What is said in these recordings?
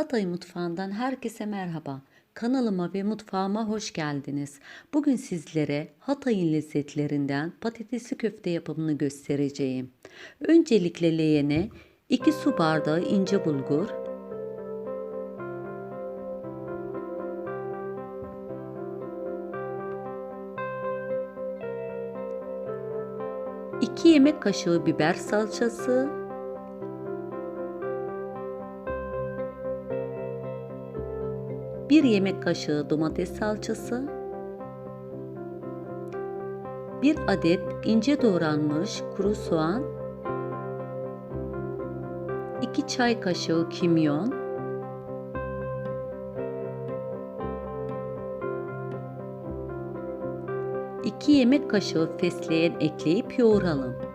Hatay mutfağından herkese merhaba. Kanalıma ve mutfağıma hoş geldiniz. Bugün sizlere Hatay'ın lezzetlerinden patatesli köfte yapımını göstereceğim. Öncelikle leğene 2 su bardağı ince bulgur, iki yemek kaşığı biber salçası, 1 yemek kaşığı domates salçası, 1 adet ince doğranmış kuru soğan, 2 çay kaşığı kimyon, iki yemek kaşığı fesleğen ekleyip yoğuralım.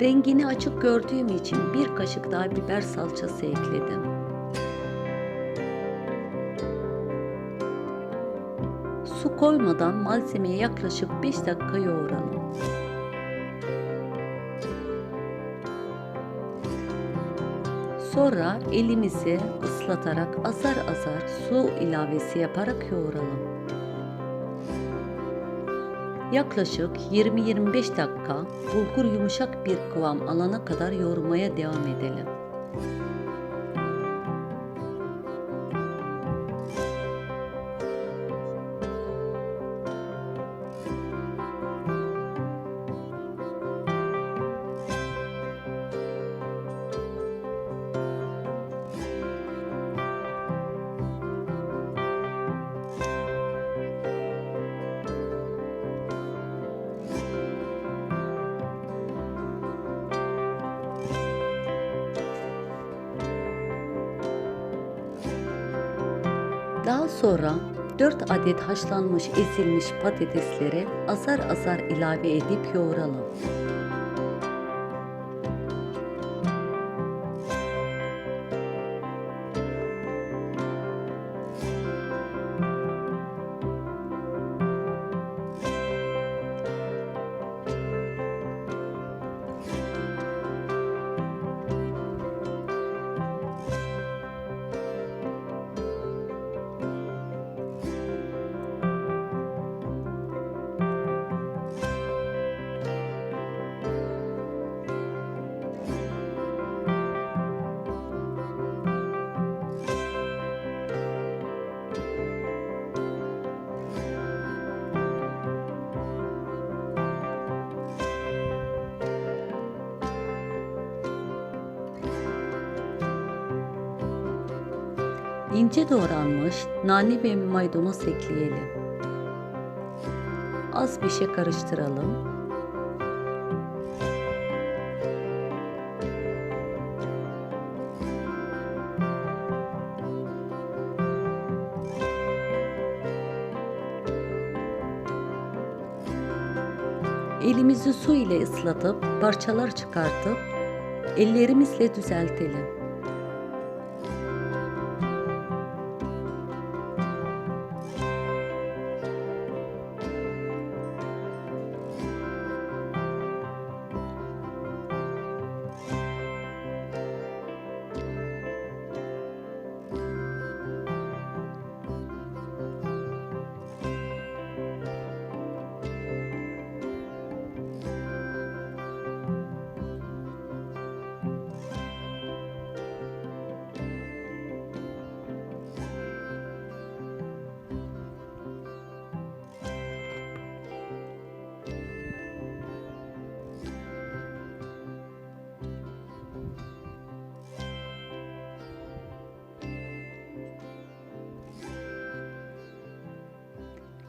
Rengini açık gördüğüm için bir kaşık daha biber salçası ekledim. Su koymadan malzemeyi yaklaşık 5 dakika yoğuralım. Sonra elimizi ıslatarak azar azar su ilavesi yaparak yoğuralım. Yaklaşık 20-25 dakika bulgur yumuşak bir kıvam alana kadar yoğurmaya devam edelim. Daha sonra 4 adet haşlanmış ezilmiş patatesleri azar azar ilave edip yoğuralım. İnce doğranmış nane ve maydanoz ekleyelim. Az bir şey karıştıralım. Elimizi su ile ıslatıp parçalar çıkartıp ellerimizle düzeltelim.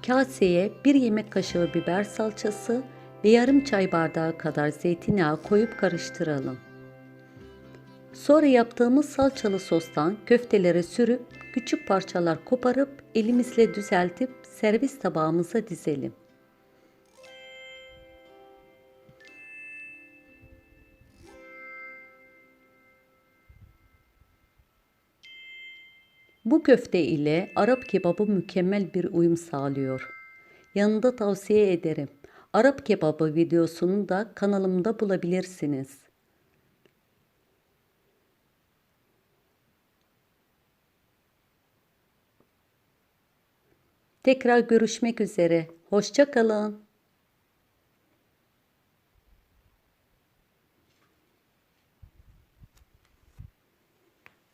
Kaseye 1 yemek kaşığı biber salçası ve yarım çay bardağı kadar zeytinyağı koyup karıştıralım. Sonra yaptığımız salçalı sostan köftelere sürüp küçük parçalar koparıp elimizle düzeltip servis tabağımıza dizelim. Bu köfte ile Arap kebabı mükemmel bir uyum sağlıyor. Yanında tavsiye ederim. Arap kebabı videosunu da kanalımda bulabilirsiniz. Tekrar görüşmek üzere. Hoşça kalın.